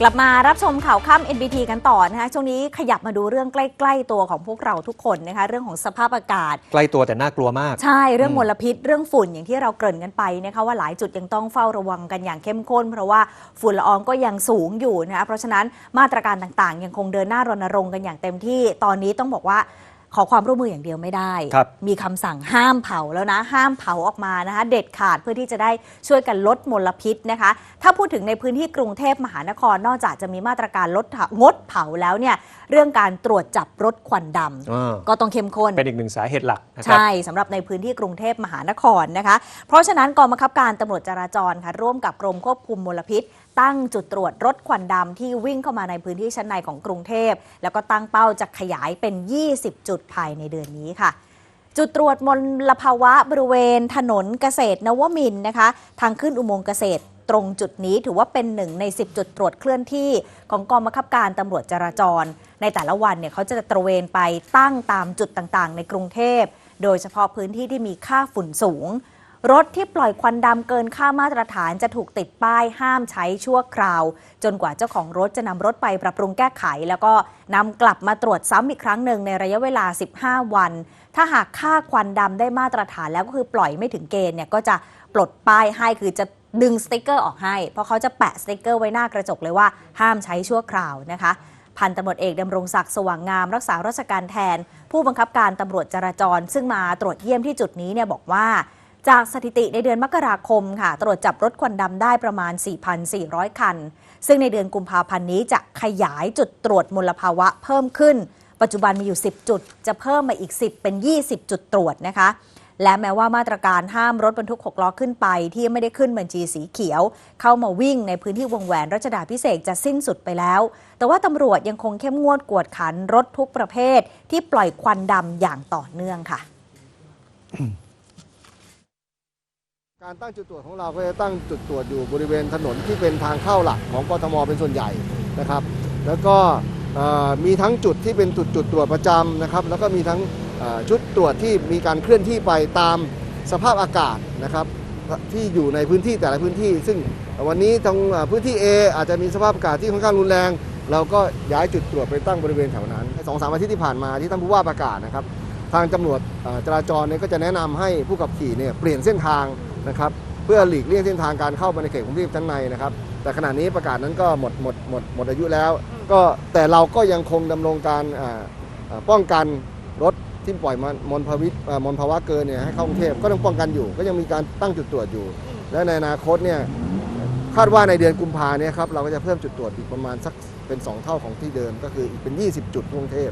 กลับมารับชมข่าวค่ำ NBT กันต่อนะคะช่วงนี้ขยับมาดูเรื่องใกล้ ๆ ตัวของพวกเราทุกคนนะคะเรื่องของสภาพอากาศ ใกล้ตัวแต่น่ากลัวมาก ใช่เรื่องมลพิษ เรื่องฝุ่นอย่างที่เราเกริ่นกันไปนะคะว่าหลายจุดยังต้องเฝ้าระวังกันอย่างเข้มข้น เพราะว่าฝุ่นละอองก็ยังสูงอยู่นะคะเพราะฉะนั้นมาตรการต่างๆ ยังคงเดินหน้ารณรงค์กันอย่างเต็มที่ตอนนี้ต้องบอกว่า ขอความร่วมมืออย่างเดียวไม่ได้ ครับมีคำสั่งห้ามเผาแล้วนะ ห้ามเผาออกมานะคะ เด็ดขาดเพื่อที่จะได้ช่วยกันลดมลพิษนะคะ ถ้าพูดถึงในพื้นที่กรุงเทพมหานครนอกจากจะมีมาตรการลดงดเผาแล้วเนี่ยเรื่องการตรวจจับรถควันดำอ่า ก็ต้องเข้มข้น เป็นอีกหนึ่งสาเหตุหลักนะครับ ใช่สำหรับในพื้นที่กรุงเทพมหานครนะคะ เพราะฉะนั้นกองบังคับการตำรวจจราจรค่ะร่วมกับกรมควบคุมมลพิษ ตั้งจุดตรวจรถควันดำที่วิ่งเข้ามาในพื้นที่ชั้นในของกรุงเทพ แล้วก็ตั้งเป้าจะขยายเป็น 20 จุดภายในเดือนนี้ค่ะ จุดตรวจมลภาวะบริเวณถนนเกษตรนวมินนะคะ ทางขึ้นอุโมงค์เกษตรตรงจุดนี้ถือว่าเป็นหนึ่งใน 10 จุดตรวจเคลื่อนที่ของกองบังคับการตำรวจจราจร ในแต่ละวันเนี่ยเขาจะตระเวนไปตั้งตามจุดต่างๆ ในกรุงเทพ โดยเฉพาะพื้นที่ที่มีค่าฝุ่นสูง รถที่ปล่อยควันดำเกินค่ามาตรฐานจะถูกติดป้ายห้ามใช้ชั่วคราว จนกว่าเจ้าของรถจะนำรถไปปรับปรุงแก้ไข แล้วก็นำกลับมาตรวจซ้ำอีกครั้งหนึ่งในระยะเวลา 15 วัน ถ้าหากค่าควันดำได้มาตรฐานแล้วก็คือปล่อยไม่ถึงเกณฑ์เนี่ยก็จะปลดป้ายให้คือจะดึงสติกเกอร์ออกให้ เพราะเขาจะแปะสติกเกอร์ไว้หน้ากระจกเลยว่าห้ามใช้ชั่วคราวนะคะพันตำรวจเอกดำรงศักดิ์สว่างงาม รักษาราชการแทน ผู้บังคับการตำรวจจราจร ซึ่งมาตรวจเยี่ยมที่จุดนี้เนี่ยบอกว่า จากสถิติในเดือนมกราคมค่ะ ตรวจจับรถควันดำได้ประมาณ 4,400 คัน ซึ่งในเดือนกุมภาพันธ์นี้จะขยายจุดตรวจมลภาวะเพิ่มขึ้น ปัจจุบันมีอยู่ 10 จุด จะเพิ่มมาอีก 10 เป็น 20 จุดตรวจนะคะ และแม้ว่ามาตรการห้ามรถบรรทุก 6 ล้อขึ้นไป ที่ไม่ได้ขึ้นบัญชีสีเขียว เข้ามาวิ่งในพื้นที่วงแหวนรัชดาพิเศษจะสิ้นสุดไปแล้ว แต่ว่าตำรวจยังคงเข้มงวดกวดขันรถทุกประเภท ที่ปล่อยควันดำอย่างต่อเนื่องค่ะ การตั้งจุดตรวจของเราก็จะตั้งจุดตรวจอยู่บริเวณถนนที่เป็นทางเข้าหลักของกทมเป็นส่วนใหญ่นะครับ แล้วก็มีทั้งจุดที่เป็นจุดจุดตรวจประจำนะครับ แล้วก็มีทั้งชุดตรวจที่มีการเคลื่อนที่ไปตามสภาพอากาศนะครับที่อยู่ในพื้นที่แต่ละพื้นที่ ซึ่งวันนี้ตรงพื้นที่ A อาจจะมีสภาพอากาศที่ค่อนข้างรุนแรง เราก็ย้ายจุดตรวจไปตั้งบริเวณแถวนั้นสองสามอาทิตย์ที่ผ่านมาที่ท่านผู้ว่าประกาศนะครับ ทางตำรวจจราจรเนี่ยก็จะแนะนำให้ผู้ขับขี่เนี่ยเปลี่ยนเส้นทาง นะครับเพื่อหลีกเลี่ยงเส้นทางการเข้ามาในเขตกรุงเทพชั้นในนะครับ แต่ขณะนี้ประกาศนั้นก็หมดหมดหมดหมดอายุแล้ว ก็แต่เราก็ยังคงดำรงการอ่าอ่าป้องกันรถที่ปล่อยมามลภาวิตอ่ามลภาวะเกินเนี่ยให้เข้ากรุงเทพก็ต้องป้องกันอยู่ ก็ยังมีการตั้งจุดตรวจอยู่ และในอนาคตเนี่ยคาดว่าในเดือนกุมภาเนี่ยครับเราก็จะเพิ่มจุดตรวจอีกประมาณสักเป็น 2 เท่าของที่เดิมก็คืออีกเป็น 20 จุดทั่วกรุงเทพ